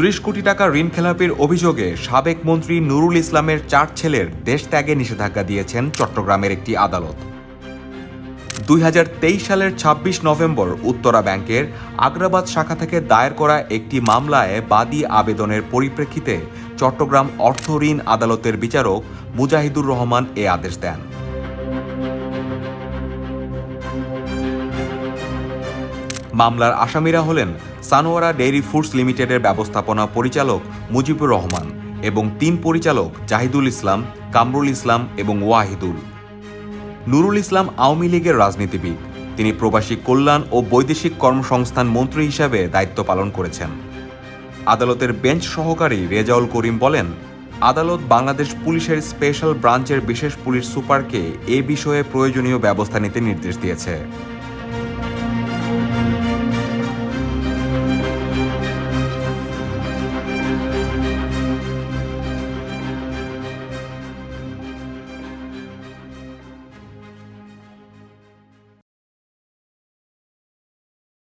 ত্রিশ কোটি টাকা ঋণ খেলাপির অভিযোগে সাবেক মন্ত্রী নুরুল ইসলামের চার ছেলের দেশ ত্যাগে নিষেধাজ্ঞা দিয়েছেন চট্টগ্রামের একটি আদালত। দুই হাজার তেইশ সালের ২৬ নভেম্বর উত্তরা ব্যাংকের আগ্রাবাদ শাখা থেকে দায়ের করা একটি মামলায় বাদী আবেদনের পরিপ্রেক্ষিতে চট্টগ্রাম অর্থ ঋণ আদালতের বিচারক মুজাহিদুর রহমান এ আদেশ দেন। মামলার আসামিরা হলেন সানোয়ারা ডেইরি ফুডস লিমিটেডের ব্যবস্থাপনা পরিচালক মুজিবুর রহমান এবং তিন পরিচালক জাহিদুল ইসলাম, কামরুল ইসলাম এবং ওয়াহিদুল। নুরুল ইসলাম আওয়ামী লীগের রাজনীতিবিদ। তিনি প্রবাসী কল্যাণ ও বৈদেশিক কর্মসংস্থান মন্ত্রী হিসাবে দায়িত্ব পালন করেছেন। আদালতের বেঞ্চ সহকারী রেজাউল করিম বলেন, আদালত বাংলাদেশ পুলিশের স্পেশাল ব্রাঞ্চের বিশেষ পুলিশ সুপারকে এ বিষয়ে প্রয়োজনীয় ব্যবস্থা নিতে নির্দেশ দিয়েছে।